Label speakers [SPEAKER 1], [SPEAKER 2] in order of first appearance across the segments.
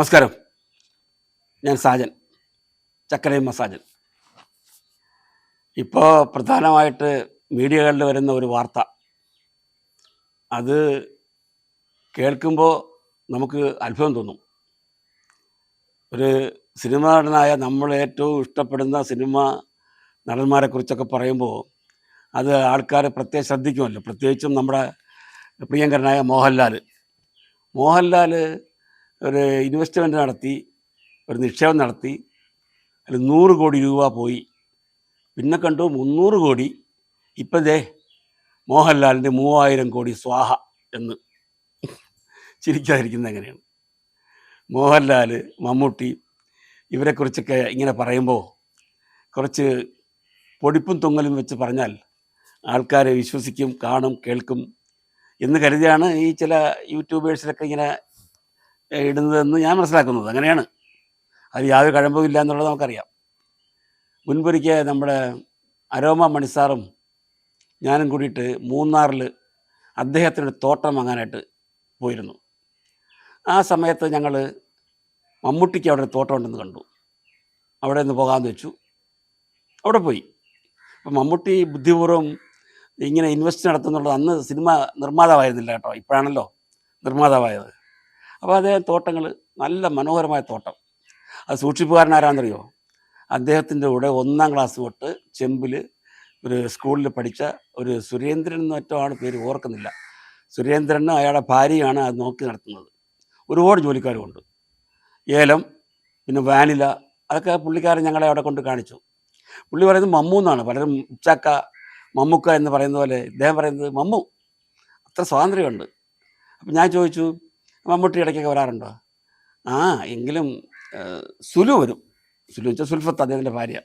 [SPEAKER 1] നമസ്കാരം. ഞാൻ സാജൻ ചക്കരയമ്മ സാജൻ ഇപ്പോൾ പ്രധാനമായിട്ട് മീഡിയകളിൽ വരുന്ന ഒരു വാർത്ത. അത് കേൾക്കുമ്പോൾ നമുക്ക് അത്ഭുതം തോന്നും. ഒരു സിനിമ നടനായ നമ്മൾ ഏറ്റവും ഇഷ്ടപ്പെടുന്ന സിനിമ നടന്മാരെക്കുറിച്ചൊക്കെ പറയുമ്പോൾ അത് ആൾക്കാർ പ്രത്യേകം ശ്രദ്ധിക്കുമല്ലോ. പ്രത്യേകിച്ചും നമ്മുടെ പ്രിയങ്കരനായ മോഹൻലാൽ മോഹൻലാൽ ഒരു ഇൻവെസ്റ്റ്മെന്റ് നടത്തി ഒരു നിക്ഷേപം നടത്തി അതിൽ നൂറ് കോടി രൂപ പോയി. പിന്നെ കണ്ടു മുന്നൂറ് കോടി. ഇപ്പം ദേ മോഹൻലാലിന്റെ മൂവായിരം കോടി സ്വാഹ എന്ന്. ചിരിക്കാതിരിക്കുന്നത് എങ്ങനെയാണ്? മോഹൻലാൽ മമ്മൂട്ടി ഇവരെക്കുറിച്ചൊക്കെ ഇങ്ങനെ പറയുമ്പോൾ കുറച്ച് പൊടിപ്പും തൊങ്ങലും വെച്ച് പറഞ്ഞാൽ ആൾക്കാരെ വിശ്വസിക്കും കാണും കേൾക്കും എന്ന് കരുതിയാണ് ഈ ചില യൂട്യൂബേഴ്സിലൊക്കെ ഇങ്ങനെ ഇടുന്നതെന്ന് ഞാൻ മനസ്സിലാക്കുന്നത്. അങ്ങനെയാണ്. അത് യാതൊരു കഴമ്പും ഇല്ല എന്നുള്ളത് നമുക്കറിയാം. മുൻപൊരിക്കൽ നമ്മുടെ അരോമ മണിസാറും ഞാനും കൂടിയിട്ട് മൂന്നാറിൽ അദ്ദേഹത്തിനൊരു തോട്ടം വാങ്ങാനായിട്ട് പോയിരുന്നു. ആ സമയത്ത് ഞങ്ങൾ മമ്മൂട്ടിക്ക് അവിടെ തോട്ടം ഉണ്ടെന്ന് കണ്ടു. അവിടെ നിന്ന് പോകാമെന്ന് വെച്ചു. അവിടെ പോയി. അപ്പം മമ്മൂട്ടി ബുദ്ധിപൂർവം ഇങ്ങനെ ഇൻവെസ്റ്റ് നടത്തുന്നുള്ളത് അന്ന് സിനിമ നിർമ്മാതാവായിരുന്നില്ല കേട്ടോ. ഇപ്പോഴാണല്ലോ നിർമ്മാതാവായത്. അപ്പോൾ അദ്ദേഹം തോട്ടങ്ങൾ നല്ല മനോഹരമായ തോട്ടം. അത് സൂക്ഷിപ്പുകാരനാരാണെന്നറിയോ അദ്ദേഹത്തിന്റെ കൂടെ ഒന്നാം ക്ലാസ് തൊട്ട് ചെമ്പിൽ ഒരു സ്കൂളിൽ പഠിച്ച ഒരു സുരേന്ദ്രൻ എന്ന് മറ്റോ പേര് ഓർക്കുന്നില്ല. സുരേന്ദ്രനും അയാളുടെ ഭാര്യയാണ് അത് നോക്കി നടത്തുന്നത്. ഒരുപാട് ജോലിക്കാരുമുണ്ട്. ഏലം പിന്നെ വാനില അതൊക്കെ പുള്ളിക്കാരൻ ഞങ്ങളെ അവിടെ കൊണ്ട് കാണിച്ചു. പുള്ളി പറയുന്നത് മമ്മു എന്നാണ്. പലരും ഉച്ചക്ക മമ്മുക്ക എന്ന് പറയുന്ന പോലെ ഇദ്ദേഹം പറയുന്നത് മമ്മു. അത്ര സ്വാതന്ത്ര്യമുണ്ട്. അപ്പം ഞാൻ ചോദിച്ചു മമ്മൂട്ടി ഇടയ്ക്കൊക്കെ വരാറുണ്ടോ? ആ എങ്കിലും സുലു വരും. സുലു വെച്ചാൽ സുൽഫത്ത് അദ്ദേഹത്തിന്റെ ഭാര്യ.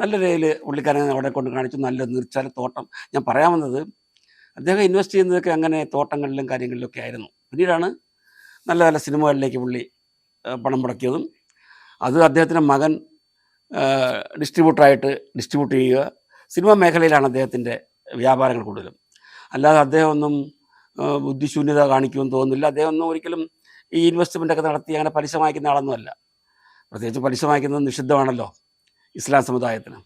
[SPEAKER 1] നല്ല രീതിയിൽ പുള്ളിക്കാരൻ അവിടെ കൊണ്ട് കാണിച്ചു. നല്ല നീർച്ചാല തോട്ടം. ഞാൻ പറയാൻ വന്നത് അദ്ദേഹം ഇൻവെസ്റ്റ് ചെയ്യുന്നതൊക്കെ അങ്ങനെ തോട്ടങ്ങളിലും കാര്യങ്ങളിലൊക്കെ ആയിരുന്നു. പിന്നീടാണ് നല്ല നല്ല സിനിമകളിലേക്ക് പുള്ളി പണം മുടക്കിയതും അത് അദ്ദേഹത്തിന്റെ മകൻ ഡിസ്ട്രിബ്യൂട്ടറായിട്ട് ഡിസ്ട്രിബ്യൂട്ട് ചെയ്യുക. സിനിമ മേഖലയിലാണ് അദ്ദേഹത്തിന്റെ വ്യാപാരങ്ങൾ കൂടുതലും. അല്ലാതെ അദ്ദേഹം ഒന്നും ബുദ്ധിശൂന്യത കാണിക്കുമെന്ന് തോന്നുന്നില്ല. അദ്ദേഹം ഒന്നും ഒരിക്കലും ഈ ഇൻവെസ്റ്റ്മെന്റ് ഒക്കെ നടത്തി അങ്ങനെ പലിശ വാങ്ങിക്കുന്ന ആളൊന്നുമല്ല. പ്രത്യേകിച്ച് പലിശ വാങ്ങിക്കുന്നത് നിഷിദ്ധമാണല്ലോ ഇസ്ലാം സമുദായത്തിന്.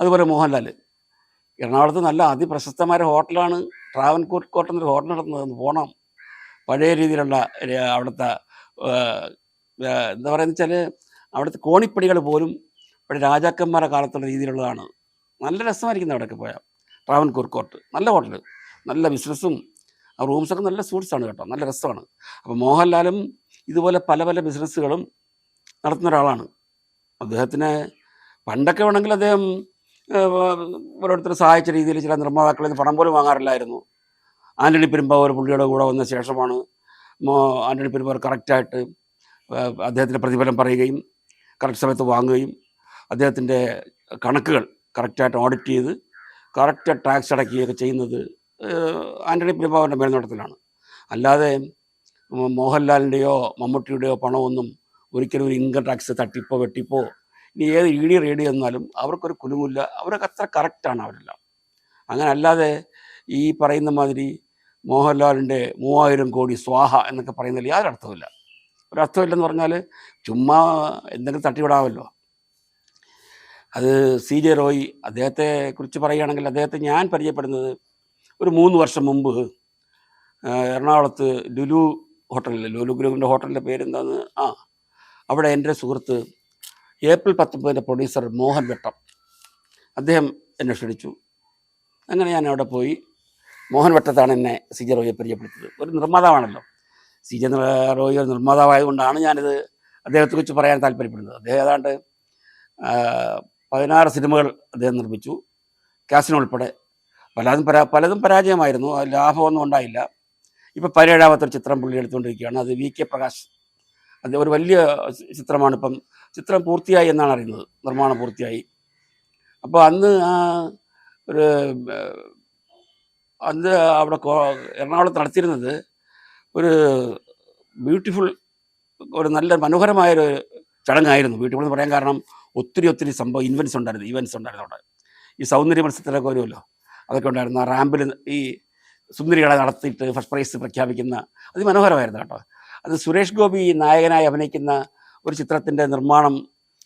[SPEAKER 1] അതുപോലെ മോഹൻലാൽ എറണാകുളത്ത് നല്ല അതിപ്രശസ്തമായ ഹോട്ടലാണ് ട്രാവൻകൂർ കോട്ട് എന്നൊരു ഹോട്ടൽ നടത്തുന്നത്. പോകണം പഴയ രീതിയിലുള്ള അവിടുത്തെ എന്താ പറയുക വെച്ചാൽ അവിടുത്തെ കോണിപ്പടികൾ പോലും ഇവിടെ രാജാക്കന്മാരുടെ കാലത്തുള്ള രീതിയിലുള്ളതാണ്. നല്ല രസമായിരിക്കുന്നത് അവിടെയൊക്കെ പോയാൽ. ട്രാവൻകൂർ കോർട്ട്. നല്ല ഹോട്ടൽ നല്ല ബിസിനസ്സും ആ റൂംസൊക്കെ നല്ല സൂട്ട്സാണ് കേട്ടോ. നല്ല രസമാണ്. അപ്പോൾ മോഹൻലാലും ഇതുപോലെ പല പല ബിസിനസ്സുകളും നടത്തുന്ന ഒരാളാണ്. അദ്ദേഹത്തിന് പണ്ടൊക്കെ വേണമെങ്കിൽ അദ്ദേഹം ഓരോരുത്തർ സഹായിച്ച രീതിയിൽ ചില നിർമ്മാതാക്കളിൽ നിന്ന് പണം പോലും വാങ്ങാറില്ലായിരുന്നു. ആന്റണി പെരുമ്പാവൂർ പുള്ളിയുടെ കൂടെ വന്ന ശേഷമാണ് മോ ആന്റണി പെരുമ്പാവൂർ കറക്റ്റായിട്ട് അദ്ദേഹത്തിന്റെ പ്രതിഫലം പറയുകയും കറക്റ്റ് സമയത്ത് വാങ്ങുകയും അദ്ദേഹത്തിന്റെ കണക്കുകൾ കറക്റ്റായിട്ട് ഓഡിറ്റ് ചെയ്ത് കറക്റ്റ് ടാക്സ് അടയ്ക്കുകയൊക്കെ ചെയ്യുന്നത് ആന്റണി പെരുമ്പാവൂരിന്റെ മേൽനോട്ടത്തിലാണ്. അല്ലാതെ മോഹൻലാലിന്റെയോ മമ്മൂട്ടിയുടെയോ പണമൊന്നും ഒരിക്കലും ഒരു ഇൻകം ടാക്സ് തട്ടിപ്പോ വെട്ടിപ്പോ ഇനി ഏത് ഇ ഡി റേഡി എന്നാലും അവർക്കൊരു കുലുമില്ല അവരൊക്കെ അത്ര കറക്റ്റാണ് അവരെല്ലാം. അങ്ങനെ അല്ലാതെ ഈ പറയുന്ന മാതിരി മോഹൻലാലിന്റെ മൂവായിരം കോടി സ്വാഹ എന്നൊക്കെ പറയുന്നതിൽ യാതൊരു അർത്ഥമില്ല ഒരു ഒരർത്ഥമില്ലെന്ന് പറഞ്ഞാൽ ചുമ്മാ എന്തെങ്കിലും തട്ടിവിടാമല്ലോ. അത് സി ജെ റോയ് അദ്ദേഹത്തെ കുറിച്ച് പറയുകയാണെങ്കിൽ അദ്ദേഹത്തെ ഞാൻ പരിചയപ്പെടുന്നത് ഒരു മൂന്ന് വർഷം മുമ്പ് എറണാകുളത്ത് ലുലു ഹോട്ടലിൽ ലുലു ഗ്രൂപ്പിന്റെ ഹോട്ടലിന്റെ പേരെന്താന്ന്? ആ അവിടെ എന്റെ സുഹൃത്ത് ഏപ്രിൽ പത്തൊമ്പതിന്റെ പ്രൊഡ്യൂസർ മോഹൻ വെട്ടം. അദ്ദേഹം എന്നെ ക്ഷണിച്ചു. അങ്ങനെ ഞാൻ അവിടെ പോയി. മോഹൻ വെട്ടത്താണ് എന്നെ സി ജെ റോയെ പരിചയപ്പെടുത്തിയത്. ഒരു നിർമ്മാതാവാണല്ലോ. സി ജെ റോയ് ഒരു നിർമ്മാതാവായതുകൊണ്ടാണ് ഞാനിത് അദ്ദേഹത്തെക്കുറിച്ച് പറയാൻ താല്പര്യപ്പെടുന്നത്. അദ്ദേഹം ഏതാണ്ട് പതിനാറ് സിനിമകൾ അദ്ദേഹം നിർമ്മിച്ചു. കാസിനോ ഉൾപ്പെടെ പലതും പരാ പലതും പരാജയമായിരുന്നു. ലാഭമൊന്നും ഉണ്ടായില്ല. ഇപ്പോൾ പതിനേഴാമത്തെ ഒരു ചിത്രം പുള്ളി എടുത്തുകൊണ്ടിരിക്കുകയാണ്. അത് വി കെ പ്രകാശ്. അത് ഒരു വലിയ ചിത്രമാണ് ഇപ്പം. ചിത്രം പൂർത്തിയായി എന്നാണ് അറിയുന്നത്. നിർമ്മാണം പൂർത്തിയായി. അപ്പോൾ അന്ന് ആ ഒരു അന്ന് അവിടെ എറണാകുളത്ത് നടത്തിയിരുന്നത് ഒരു ബ്യൂട്ടിഫുൾ ഒരു നല്ല മനോഹരമായൊരു ചടങ്ങായിരുന്നു. ബ്യൂട്ടിഫുൾ എന്ന് പറയാൻ കാരണം ഒത്തിരി ഒത്തിരി സംഭവം ഇൻവെൻസ് ഉണ്ടായിരുന്നു ഇവൻസ് ഉണ്ടായിരുന്നു അവിടെ. ഈ സൗന്ദര്യ മത്സരത്തിലൊക്കെ വരുമല്ലോ. അതൊക്കെ ഉണ്ടായിരുന്നു. ആ റാമ്പിൽ ഈ സുന്ദരികളെ നടത്തിയിട്ട് ഫസ്റ്റ് പ്രൈസ് പ്രഖ്യാപിക്കുന്ന അതിമനോഹരമായിരുന്നു കേട്ടോ. അത് സുരേഷ് ഗോപി നായകനായി അഭിനയിക്കുന്ന ഒരു ചിത്രത്തിന്റെ നിർമ്മാണം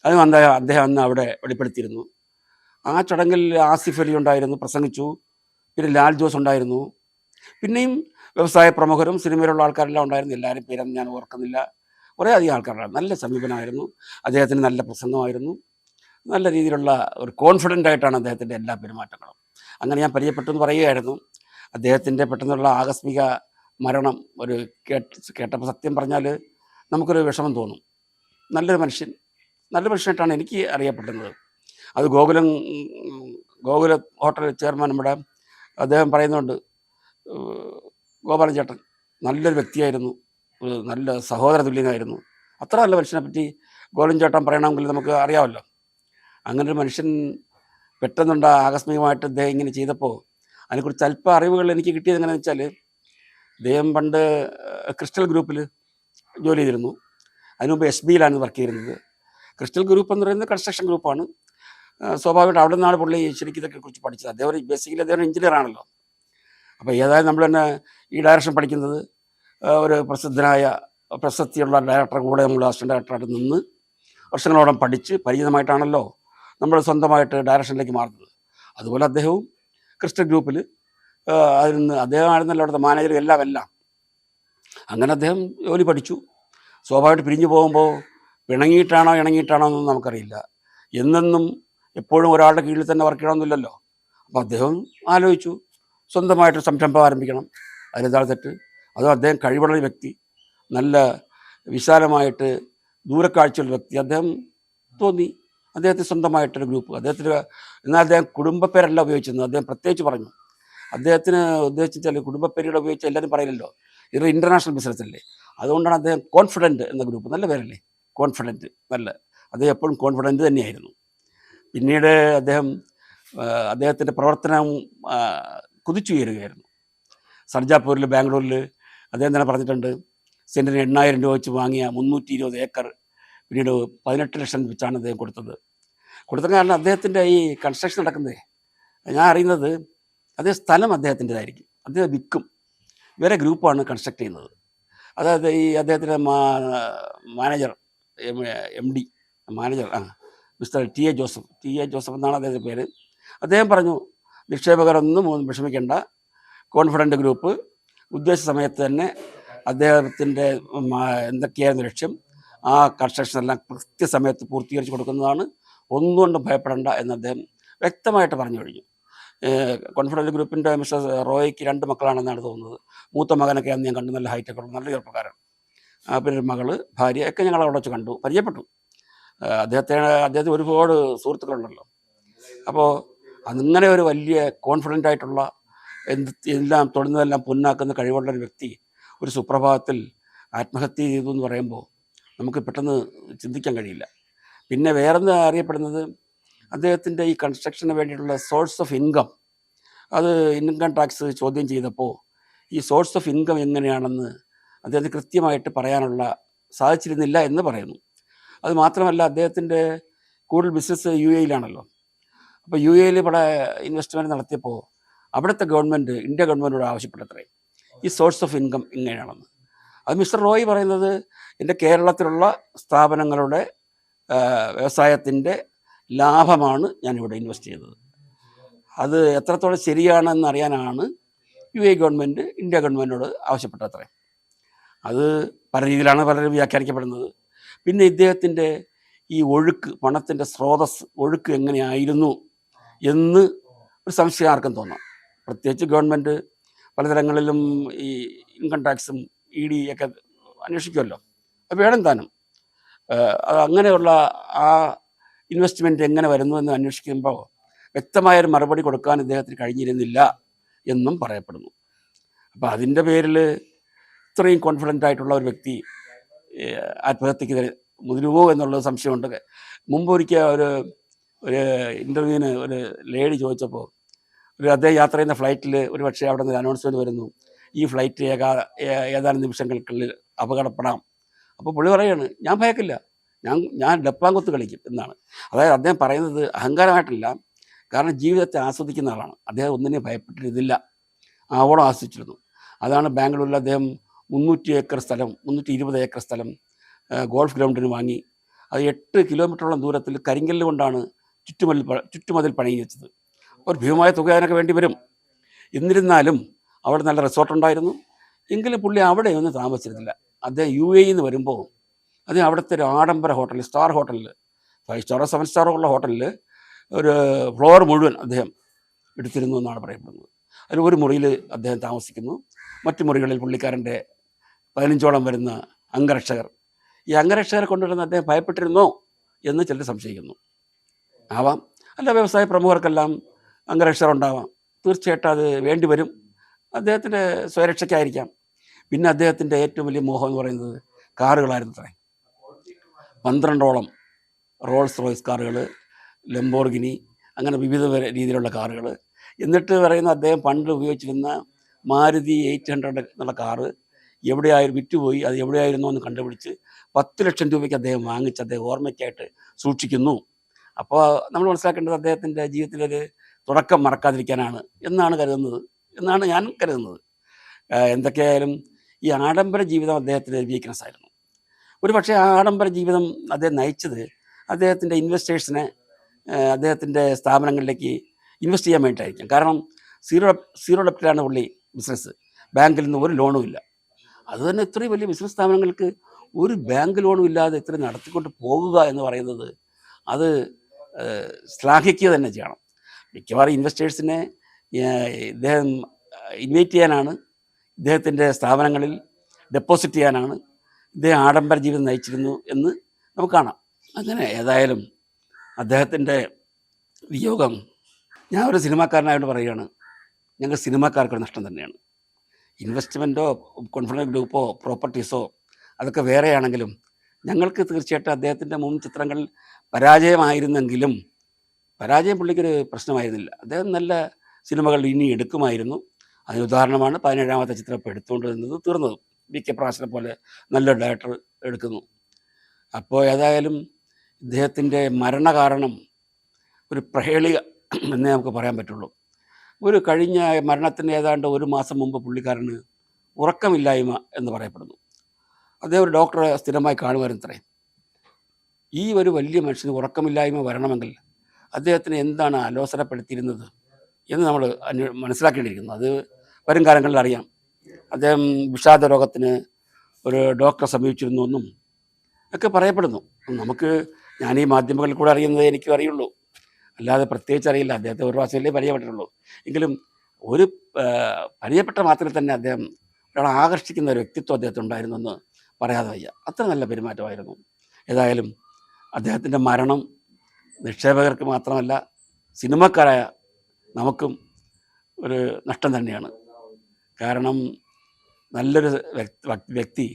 [SPEAKER 1] അതും അദ്ദേഹം അദ്ദേഹം അന്ന് അവിടെ വെളിപ്പെടുത്തിയിരുന്നു. ആ ചടങ്ങിൽ ആസിഫ് അലി ഉണ്ടായിരുന്നു പ്രസംഗിച്ചു. പിന്നെ ലാൽ ജോസ് ഉണ്ടായിരുന്നു. പിന്നെയും വ്യവസായ പ്രമുഖരും സിനിമയിലുള്ള ആൾക്കാരെല്ലാം ഉണ്ടായിരുന്നു. എല്ലാവരും പേരും ഞാൻ ഓർക്കുന്നില്ല. കുറേ അധികം ആൾക്കാരുണ്ടായിരുന്നു. നല്ല സമീപനമായിരുന്നു അദ്ദേഹത്തിന് നല്ല പ്രസംഗമായിരുന്നു. നല്ല രീതിയിലുള്ള ഒരു കോൺഫിഡന്റ് ആയിട്ടാണ് അദ്ദേഹത്തിന്റെ എല്ലാ പെരുമാറ്റങ്ങളും. അങ്ങനെ ഞാൻ പരിചയപ്പെട്ടു എന്ന് പറയുകയായിരുന്നു. അദ്ദേഹത്തിന്റെ പെട്ടെന്നുള്ള ആകസ്മിക മരണം ഒരു കേട്ട് കേട്ടപ്പോൾ സത്യം പറഞ്ഞാൽ നമുക്കൊരു വിഷമം തോന്നും. നല്ലൊരു മനുഷ്യൻ നല്ല മനുഷ്യനായിട്ടാണ് എനിക്ക് അറിയപ്പെടുന്നത്. അത് ഗോകുലം ഗോകുല ഹോട്ടൽ ചെയർമാൻ നമ്മുടെ അദ്ദേഹം പറയുന്നുണ്ട് ഗോപാലൻ ചേട്ടൻ നല്ലൊരു വ്യക്തിയായിരുന്നു നല്ല സഹോദര തുല്യനായിരുന്നു. അത്ര നല്ല മനുഷ്യനെ പറ്റി ഗോകുലൻ ചേട്ടൻ പറയണമെങ്കിൽ നമുക്ക് അറിയാമല്ലോ. അങ്ങനെ ഒരു മനുഷ്യൻ പെട്ടെന്നുണ്ട ആകസ്മികമായിട്ട് അദ്ദേഹം ഇങ്ങനെ ചെയ്തപ്പോൾ അതിനെക്കുറിച്ച് അല്പ അറിവുകൾ എനിക്ക് കിട്ടിയത് എങ്ങനെയാണെന്ന് വെച്ചാൽ അദ്ദേഹം പണ്ട് ക്രിസ്റ്റൽ ഗ്രൂപ്പിൽ ജോലി ചെയ്തിരുന്നു. അതിനുമുമ്പ് എസ് ബിയിലാണ് വർക്ക് ചെയ്തിരുന്നത്. ക്രിസ്റ്റൽ ഗ്രൂപ്പ് എന്ന് പറയുന്നത് കൺസ്ട്രക്ഷൻ ഗ്രൂപ്പാണ്. സ്വാഭാവികമായിട്ട് അവിടെ നിന്നാണ് പുള്ളി ശരിക്കും ഇതൊക്കെ കുറിച്ച് പഠിച്ചത്. അദ്ദേഹം ബേസിക്കലി അദ്ദേഹം എഞ്ചിനീയർ ആണല്ലോ. അപ്പോൾ ഏതായാലും നമ്മൾ തന്നെ ഈ ഡയറക്ഷൻ പഠിക്കുന്നത് ഒരു പ്രസിദ്ധനായ പ്രശസ്തിയുള്ള ഡയറക്ടറെ കൂടെ നമ്മൾ അസിസ്റ്റന്റ് ഡയറക്ടറായിട്ട് നിന്ന് വർഷങ്ങളോളം പഠിച്ച് പരിചിതമായിട്ടാണല്ലോ നമ്മൾ സ്വന്തമായിട്ട് ഡയറക്ഷനിലേക്ക് മാറുന്നത്. അതുപോലെ അദ്ദേഹവും ക്രിസ്ത്യൻ ഗ്രൂപ്പിൽ അതിൽ നിന്ന് അദ്ദേഹമായിരുന്നല്ലോ അവിടുത്തെ മാനേജർ എല്ലാം എല്ലാം അങ്ങനെ അദ്ദേഹം ജോലി പഠിച്ചു. സ്വാഭാവികമായിട്ട് പിരിഞ്ഞു പോകുമ്പോൾ പിണങ്ങിയിട്ടാണോ ഇണങ്ങിയിട്ടാണോ എന്നൊന്നും നമുക്കറിയില്ല. എന്നെന്നും എപ്പോഴും ഒരാളുടെ കീഴിൽ തന്നെ വർക്ക് ചെയ്യണമെന്നില്ലല്ലോ. അപ്പോൾ അദ്ദേഹം ആലോചിച്ചു സ്വന്തമായിട്ട് സംരംഭം ആരംഭിക്കണം. അതിലെന്താണ് തെറ്റ് അതും അദ്ദേഹം കഴിവുള്ള വ്യക്തി നല്ല വിശാലമായിട്ട് ദൂരക്കാഴ്ചയുള്ള വ്യക്തി. അദ്ദേഹം തോന്നി അദ്ദേഹത്തിന് സ്വന്തമായിട്ടൊരു ഗ്രൂപ്പ്. അദ്ദേഹത്തിന് എന്നാൽ അദ്ദേഹം കുടുംബപ്പേരല്ല ഉപയോഗിച്ചിരുന്നത്. അദ്ദേഹം പ്രത്യേകിച്ച് പറഞ്ഞു. അദ്ദേഹത്തിന് ഉദ്ദേശിച്ചാൽ കുടുംബപ്പേരുകൾ ഉപയോഗിച്ച് എല്ലാവരും പറയില്ലല്ലോ. ഇത് ഇന്റർനാഷണൽ ബിസിനസ് അല്ലേ? അതുകൊണ്ടാണ് അദ്ദേഹം കോൺഫിഡന്റ് എന്ന ഗ്രൂപ്പ്. നല്ല പേരല്ലേ? കോൺഫിഡന്റ് നല്ല. അദ്ദേഹം എപ്പോഴും കോൺഫിഡന്റ് തന്നെയായിരുന്നു. പിന്നീട് അദ്ദേഹം അദ്ദേഹത്തിന്റെ പ്രവർത്തനം കുതിച്ചുയരുകയായിരുന്നു. സർജാപൂരിൽ ബാംഗ്ലൂരിൽ അദ്ദേഹം തന്നെ പറഞ്ഞിട്ടുണ്ട് സെന്റിന് എണ്ണായിരം രൂപ വെച്ച് വാങ്ങിയ മുന്നൂറ്റി ഇരുപത് ഏക്കർ പിന്നീട് പതിനെട്ട് ലക്ഷം വെച്ചാണ് അദ്ദേഹം കൊടുത്തത്. കൊടുത്ത കാരണം അദ്ദേഹത്തിന്റെ ഈ കൺസ്ട്രക്ഷൻ നടക്കുന്നത് ഞാൻ അറിയുന്നത് അതേ സ്ഥലം അദ്ദേഹത്തിന്റെതായിരിക്കും. അദ്ദേഹം വിൽക്കും. വേറെ ഗ്രൂപ്പാണ് കൺസ്ട്രക്ട് ചെയ്യുന്നത്. അതായത് ഈ അദ്ദേഹത്തിന്റെ മാനേജർ എം ഡി മാനേജർ ആ mister T A Joseph T A Joseph എന്നാണ് അദ്ദേഹത്തിന്റെ പേര്. അദ്ദേഹം പറഞ്ഞു നിക്ഷേപകരൊന്നും വിഷമിക്കേണ്ട. കോൺഫിഡന്റ് ഗ്രൂപ്പ് ഉദ്ദേശ സമയത്ത് തന്നെ അദ്ദേഹത്തിന്റെ എന്തൊക്കെയായിരുന്നു ലക്ഷ്യം? ആ കൺസ്ട്രക്ഷൻ എല്ലാം കൃത്യസമയത്ത് പൂർത്തീകരിച്ച് കൊടുക്കുന്നതാണ്. ഒന്നുകൊണ്ടും ഭയപ്പെടേണ്ട എന്ന് അദ്ദേഹം വ്യക്തമായിട്ട് പറഞ്ഞു കഴിഞ്ഞു. കോൺഫിഡൻസ് ഗ്രൂപ്പിന്റെ മിസ്റ്റർ റോയ്ക്ക് രണ്ട് മക്കളാണെന്നാണ് തോന്നുന്നത്. മൂത്ത മകനൊക്കെ അന്ന് ഞാൻ കണ്ടു. നല്ല ഹൈറ്റൊക്കെ ഉള്ള നല്ല ചെറുപ്പക്കാരൻ. പിന്നെ ഒരു മകൾ ഭാര്യ ഒക്കെ ഞങ്ങൾ അവിടെ വെച്ച് കണ്ടു പരിചയപ്പെട്ടു. അദ്ദേഹത്തെ അദ്ദേഹത്തിന് ഒരുപാട് സുഹൃത്തുക്കളുണ്ടല്ലോ. അപ്പോൾ അങ്ങനെ ഒരു വലിയ കോൺഫിഡന്റ് ആയിട്ടുള്ള എന്ത് എല്ലാം തൊടുന്നതെല്ലാം പൊന്നാക്കുന്ന കഴിവുള്ള ഒരു വ്യക്തി ഒരു സുപ്രഭാതത്തിൽ ആത്മഹത്യ ചെയ്തു എന്ന് പറയുമ്പോൾ നമുക്ക് പെട്ടെന്ന് ചിന്തിക്കാൻ കഴിയില്ല. പിന്നെ വേറെന്ന് അറിയപ്പെടുന്നത്? അദ്ദേഹത്തിന്റെ ഈ കൺസ്ട്രക്ഷന് വേണ്ടിയിട്ടുള്ള സോഴ്സ് ഓഫ് ഇൻകം അത് ഇൻകം ടാക്സ് ചോദ്യം ചെയ്തപ്പോൾ ഈ സോഴ്സ് ഓഫ് ഇൻകം എങ്ങനെയാണെന്ന് അദ്ദേഹത്തിന് കൃത്യമായിട്ട് പറയാനുള്ള സാധിച്ചിരുന്നില്ല എന്ന് പറയുന്നു. അത് മാത്രമല്ല അദ്ദേഹത്തിന്റെ കൂടുതൽ ബിസിനസ് യു എയിലാണല്ലോ. അപ്പോൾ യു എയിൽ ഇവിടെ ഇൻവെസ്റ്റ്മെന്റ് നടത്തിയപ്പോൾ അവിടുത്തെ ഗവൺമെന്റ് ഇന്ത്യ ഗവൺമെന്റോട് ആവശ്യപ്പെട്ടത്രേ. ഈ സോഴ്സ് ഓഫ് ഇൻകം എങ്ങനെയാണെന്ന് അത് മിസ്റ്റർ റോയ് പറയുന്നത് എന്റെ കേരളത്തിലുള്ള സ്ഥാപനങ്ങളുടെ വ്യവസായത്തിന്റെ ലാഭമാണ് ഞാനിവിടെ ഇൻവെസ്റ്റ് ചെയ്തത് അത് എത്രത്തോളം ശരിയാണെന്ന് അറിയാനാണ് യു എ ഗവൺമെന്റ് ഇന്ത്യ ഗവൺമെന്റിനോട് ആവശ്യപ്പെട്ടത്രേ. അത് പല രീതിയിലാണ് പലരും വ്യാഖ്യാനിക്കപ്പെടുന്നത്. പിന്നെ ഇദ്ദേഹത്തിന്റെ ഈ ഒഴുക്ക് പണത്തിന്റെ സ്രോതസ് ഒഴുക്ക് എങ്ങനെയായിരുന്നു എന്ന് ഒരു സംശയം ആർക്കും തോന്നാം. പ്രത്യേകിച്ച് ഗവൺമെന്റ് പലതരങ്ങളിലും ഈ ഇൻകം ടാക്സും ഇ ഡി ഒക്കെ അന്വേഷിക്കുമല്ലോ. അത് വേണം താനും അത് അങ്ങനെയുള്ള ആ ഇൻവെസ്റ്റ്മെന്റ് എങ്ങനെ വരുന്നു എന്ന് അന്വേഷിക്കുമ്പോൾ വ്യക്തമായൊരു മറുപടി കൊടുക്കാൻ ഇദ്ദേഹത്തിന് കഴിഞ്ഞിരുന്നില്ല എന്നും പറയപ്പെടുന്നു. അപ്പോൾ അതിന്റെ പേരിൽ ഇത്രയും കോൺഫിഡന്റ് ആയിട്ടുള്ള ഒരു വ്യക്തി ആത്മഹത്യക്ക് മുതിരുമോ എന്നുള്ളത് സംശയമുണ്ട്. മുമ്പ് ഒരിക്കൽ ഒരു ഒരു ഇന്റർവ്യൂവിന് ഒരു ലേഡി ചോദിച്ചപ്പോൾ ഒരു അദ്ദേഹം യാത്ര ചെയ്യുന്ന ഫ്ലൈറ്റിൽ ഒരു പക്ഷേ അവിടെ നിന്ന് അനൗൺസ്മെന്റ് വരുന്നു. ഈ ഫ്ലൈറ്റ് ഏകാ ഏതാനും നിമിഷങ്ങൾക്കുള്ളിൽ അപകടപ്പെടാം. അപ്പോൾ പുള്ളി പറയാണ് ഞാൻ ഭയക്കില്ല. ഞാൻ ഞാൻ ഡപ്പാങ്കൊത്ത് കളിക്കും എന്നാണ്. അതായത് അദ്ദേഹം പറയുന്നത് അഹങ്കാരമായിട്ടല്ല കാരണം ജീവിതത്തെ ആസ്വദിക്കുന്ന ആളാണ്. അദ്ദേഹം ഒന്നിനെ ഭയപ്പെട്ടിരുന്നില്ല. ആവോളം ആസ്വദിച്ചിരുന്നു. അതാണ് ബാംഗ്ലൂരിൽ അദ്ദേഹം മുന്നൂറ്റി ഏക്കർ സ്ഥലം മുന്നൂറ്റി ഇരുപത് ഏക്കർ സ്ഥലം ഗോൾഫ് ഗ്രൗണ്ടിന് വാങ്ങി. അത് എട്ട് കിലോമീറ്ററോളം ദൂരത്തിൽ കരിങ്കല്ല് കൊണ്ടാണ് ചുറ്റുമതിൽ ചുറ്റുമതിൽ പണി വെച്ചത് ഒരു ഭീമമായ തുക അതിനൊക്കെ വേണ്ടി വരും. എന്നിരുന്നാലും അവിടെ നല്ല റിസോർട്ട് ഉണ്ടായിരുന്നു. എങ്കിലും പുള്ളി അവിടെ ഒന്നും താമസിച്ചിരുന്നില്ല. അദ്ദേഹം യു എ നിന്ന് വരുമ്പോൾ അദ്ദേഹം അവിടുത്തെ ഒരു ആഡംബര ഹോട്ടലിൽ സ്റ്റാർ ഹോട്ടലിൽ ഫൈവ് സ്റ്റാറോ സെവൻ സ്റ്റാറോ ഉള്ള ഹോട്ടലിൽ ഒരു ഫ്ലോർ മുഴുവൻ അദ്ദേഹം എടുത്തിരുന്നു എന്നാണ് പറയപ്പെടുന്നത്. അതിൽ ഒരു മുറിയിൽ അദ്ദേഹം താമസിക്കുന്നു. മറ്റു മുറികളിൽ പുള്ളിക്കാരന്റെ പതിനഞ്ചോളം വരുന്ന അംഗരക്ഷകർ. ഈ അംഗരക്ഷകരെ കൊണ്ടുവരുന്ന അദ്ദേഹം ഭയപ്പെട്ടിരുന്നോ എന്ന് ചിലർ സംശയിക്കുന്നു. ആവാം. അല്ല വ്യവസായ പ്രമുഖർക്കെല്ലാം അംഗരക്ഷകർ ഉണ്ടാവാം. തീർച്ചയായിട്ടും അത് വേണ്ടി വരും അദ്ദേഹത്തിന്റെ സ്വരക്ഷയ്ക്കായിരിക്കാം. പിന്നെ അദ്ദേഹത്തിന്റെ ഏറ്റവും വലിയ മോഹം എന്ന് പറയുന്നത് കാറുകളായിരുന്നു അത്രേ. പന്ത്രണ്ടോളം റോൾസ് റോയ്സ് കാറുകൾ ലംബോർഗിനി അങ്ങനെ വിവിധ രീതിയിലുള്ള കാറുകൾ. എന്നിട്ട് പറയുന്ന അദ്ദേഹം പണ്ട് ഉപയോഗിച്ചിരുന്ന മാരുതി എയ്റ്റ് ഹൺഡ്രഡ് എന്നുള്ള കാറ് എവിടെയായിരുന്നു വിറ്റുപോയി അത് എവിടെയായിരുന്നു എന്ന് കണ്ടുപിടിച്ച് പത്ത് ലക്ഷം രൂപയ്ക്ക് അദ്ദേഹം വാങ്ങിച്ച് അദ്ദേഹം ഓർമ്മയ്ക്കായിട്ട് സൂക്ഷിക്കുന്നു. അപ്പോൾ നമ്മൾ മനസ്സിലാക്കേണ്ടത് അദ്ദേഹത്തിന്റെ ജീവിതത്തിലൊരു തുടക്കം മറക്കാതിരിക്കാനാണ് എന്നാണ് കരുതുന്നത്. എന്നാണ് ഞാൻ കരുതുന്നത്. എന്തൊക്കെയായാലും ഈ ആഡംബര ജീവിതം അദ്ദേഹത്തിന് വീക്ക്നെസ് ആയിരുന്നു ഒരു പക്ഷേ ആ ആഡംബര ജീവിതം അദ്ദേഹം നയിച്ചത് അദ്ദേഹത്തിന്റെ ഇൻവെസ്റ്റേഴ്സിനെ അദ്ദേഹത്തിന്റെ സ്ഥാപനങ്ങളിലേക്ക് ഇൻവെസ്റ്റ് ചെയ്യാൻ വേണ്ടിയിട്ടായിരിക്കും. കാരണം സീറോ സീറോ ഡെപ്റ്റിലാണ് പുള്ളി ബിസിനസ് ബാങ്കിൽ നിന്ന് ഒരു ലോണും ഇല്ല. അതുതന്നെ ഇത്രയും വലിയ ബിസിനസ് സ്ഥാപനങ്ങൾക്ക് ഒരു ബാങ്ക് ലോണും ഇല്ലാതെ ഇത്രയും നടത്തിക്കൊണ്ട് പോകുക എന്ന് പറയുന്നത് അത് ശ്ലാഘിക്കുക തന്നെ ചെയ്യണം. മിക്കവാറും ഇൻവെസ്റ്റേഴ്സിനെ ഇദ്ദേഹം ഇൻവൈറ്റ് ചെയ്യാനാണ്. ഇദ്ദേഹത്തിന്റെ സ്ഥാപനങ്ങളിൽ ഡെപ്പോസിറ്റ് ചെയ്യാനാണ്. ഇദ്ദേഹം ആഡംബര ജീവിതം നയിച്ചിരുന്നു എന്ന് നമുക്ക് കാണാം. അങ്ങനെ ഏതായാലും അദ്ദേഹത്തിന്റെ വിയോഗം ഞാൻ ഒരു സിനിമാക്കാരനായോട് പറയുകയാണ്. ഞങ്ങൾ സിനിമാക്കാർക്കൊരു നഷ്ടം തന്നെയാണ്. ഇൻവെസ്റ്റ്മെന്റോ കോൺഫിഡൻസ് ഗ്രൂപ്പോ പ്രോപ്പർട്ടീസോ അതൊക്കെ വേറെയാണെങ്കിലും ഞങ്ങൾക്ക് തീർച്ചയായിട്ടും അദ്ദേഹത്തിന്റെ മുൻ ചിത്രങ്ങൾ പരാജയമായിരുന്നെങ്കിലും പരാജയം പുള്ളിക്കൊരു പ്രശ്നമായിരുന്നില്ല. അദ്ദേഹം നല്ല സിനിമകൾ ഇനി എടുക്കുമായിരുന്നു. അതിന് ഉദാഹരണമാണ് പതിനേഴാമത്തെ ചിത്രം ഇപ്പോൾ എടുത്തുകൊണ്ടിരുന്നത് തീർന്നതും. വി കെ പ്രാശനെ പോലെ നല്ല ഡയറക്ടർ എടുക്കുന്നു. അപ്പോൾ ഏതായാലും ഇദ്ദേഹത്തിന്റെ മരണകാരണം ഒരു പ്രഹേളിക എന്നേ നമുക്ക് പറയാൻ പറ്റുള്ളൂ. ഒരു കഴിഞ്ഞ മരണത്തിന് ഏതാണ്ട് ഒരു മാസം മുമ്പ് പുള്ളിക്കാരന് ഉറക്കമില്ലായ്മ എന്ന് പറയപ്പെടുന്നു. അദ്ദേഹം ഒരു ഡോക്ടറെ സ്ഥിരമായി കാണുമായിരുന്നത്രേ. ഈ ഒരു വലിയ മനുഷ്യന് ഉറക്കമില്ലായ്മ വരണമെങ്കിൽ അദ്ദേഹത്തിന് എന്താണ് അലോസരപ്പെടുത്തിയിരുന്നത് എന്ന് നമ്മൾ മനസ്സിലാക്കേണ്ടിയിരിക്കുന്നു. അത് വരും കാലങ്ങളിൽ അറിയാം. അദ്ദേഹം വിഷാദ രോഗത്തിന് ഒരു ഡോക്ടറെ സമീപിച്ചിരുന്നു എന്നും ഒക്കെ പറയപ്പെടുന്നു. നമുക്ക് ഞാൻ ഈ മാധ്യമങ്ങളിൽ കൂടെ അറിയുന്നത് എനിക്കും അറിയുള്ളൂ. അല്ലാതെ പ്രത്യേകിച്ച് അറിയില്ല. അദ്ദേഹത്തെ ഒരു പ്രാവശ്യമല്ലേ പരിചയപ്പെട്ടിട്ടുള്ളൂ. എങ്കിലും ഒരു പരിചയപ്പെട്ട മാത്രമേ തന്നെ അദ്ദേഹം ഒരാളെ ആകർഷിക്കുന്ന ഒരു വ്യക്തിത്വം അദ്ദേഹത്തിന് ഉണ്ടായിരുന്നു എന്ന് പറയാതെ വയ്യ. അത്ര നല്ല പെരുമാറ്റമായിരുന്നു. ഏതായാലും അദ്ദേഹത്തിന്റെ മരണം നിക്ഷേപകർക്ക് മാത്രമല്ല സിനിമക്കാരായ നമുക്കും ഒരു നഷ്ടം തന്നെയാണ്. കാരണം നല്ലൊരു വ്യക്തി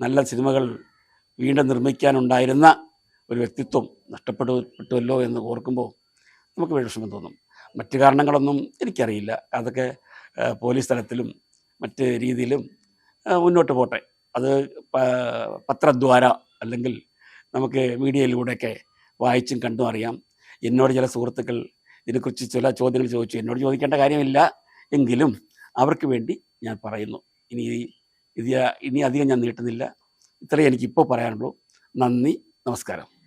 [SPEAKER 1] നല്ല സിനിമകൾ വീണ്ടും നിർമ്മിക്കാനുണ്ടായിരുന്ന ഒരു വ്യക്തിത്വം നഷ്ടപ്പെട്ടുപെട്ടുവല്ലോ എന്ന് ഓർക്കുമ്പോൾ നമുക്ക് വിഷമം തോന്നും. മറ്റു കാരണങ്ങളൊന്നും എനിക്കറിയില്ല. അതൊക്കെ പോലീസ് തലത്തിലും മറ്റ് രീതിയിലും മുന്നോട്ട് പോട്ടെ. അത് പത്രദ്വാര അല്ലെങ്കിൽ നമുക്ക് മീഡിയയിലൂടെയൊക്കെ വായിച്ചും കണ്ടും അറിയാം. എന്നോട് ചില സുഹൃത്തുക്കൾ ഇതിനെക്കുറിച്ച് ചില ചോദ്യങ്ങൾ ചോദിച്ചു. എന്നോട് ചോദിക്കേണ്ട കാര്യമില്ല. എങ്കിലും അവർക്ക് വേണ്ടി ഞാൻ പറയുന്നു. ഇനി ഇത് ഇനി അധികം ഞാൻ നീട്ടുന്നില്ല. ഇത്രയും എനിക്കിപ്പോൾ പറയാനുള്ളൂ. നന്ദി. നമസ്കാരം.